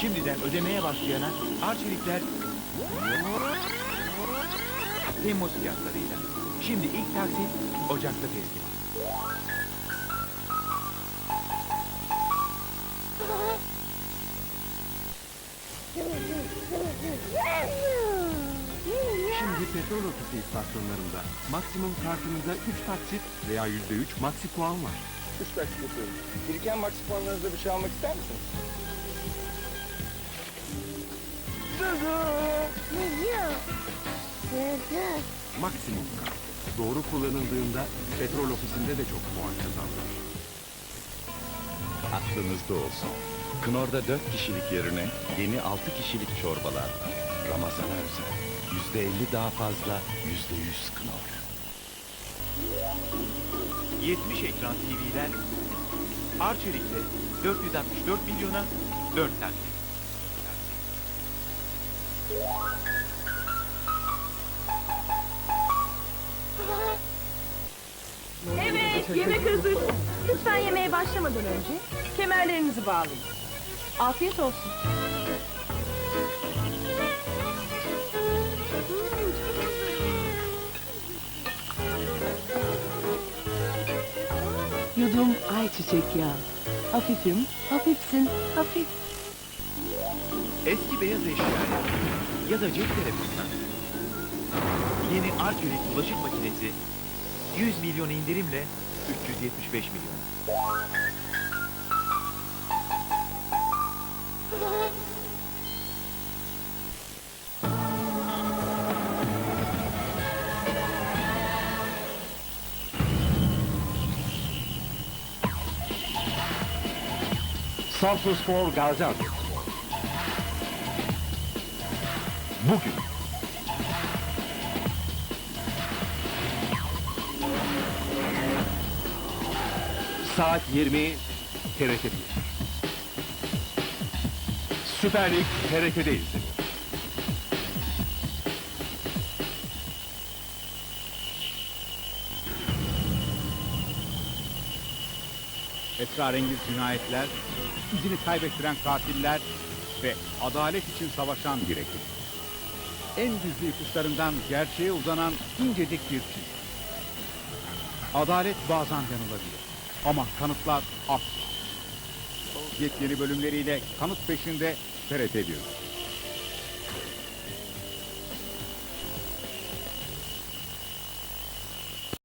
Şimdiden ödemeye başlayana Arçelikler Temmuz fiyatlarıyla. Şimdi ilk taksit Ocak'ta teslim. Şimdi petrol ofisi istasyonlarında maksimum kartınıza 3 taksit veya %3 maksi puan var. Üç taksit yapıyorum. Biriken max puanlarınızda bir şey almak ister misiniz? Maksimum kart. Doğru kullanıldığında petrol ofisinde de çok puan kazandırır. Aklınızda olsun. Knorr'da 4 kişilik yerine yeni 6 kişilik çorbalar. Ramazan özel. %50 daha fazla, %100 Knorr. 70 ekran TV'ler Arçelik'te 464 milyona 4 taksit. Evet, yemek hazır. Lütfen yemeğe başlamadan önce kemerlerinizi bağlayın. Afiyet olsun. Yudum ayçiçek yağı. Hafifim, hafifsin, hafif. Eski beyaz eşyaya ya da cep telefonuna yeni Arçelik bulaşık makinesi 100 milyon indirimle 375 milyon. Samsun Spor Gaziantep. Bugün. Saat 20 TRT 1. Süper Lig TRT'de izleniyor. esrarengiz cinayetler, izini kaybettiren katiller ve adalet için savaşan bir ekip. En gizli ipuçlarından gerçeğe uzanan incecik bir çizgi. Adalet bazen yanılabilir ama kanıtlar asla. Yepyeni bölümleriyle kanıt peşinde TRT 1'de.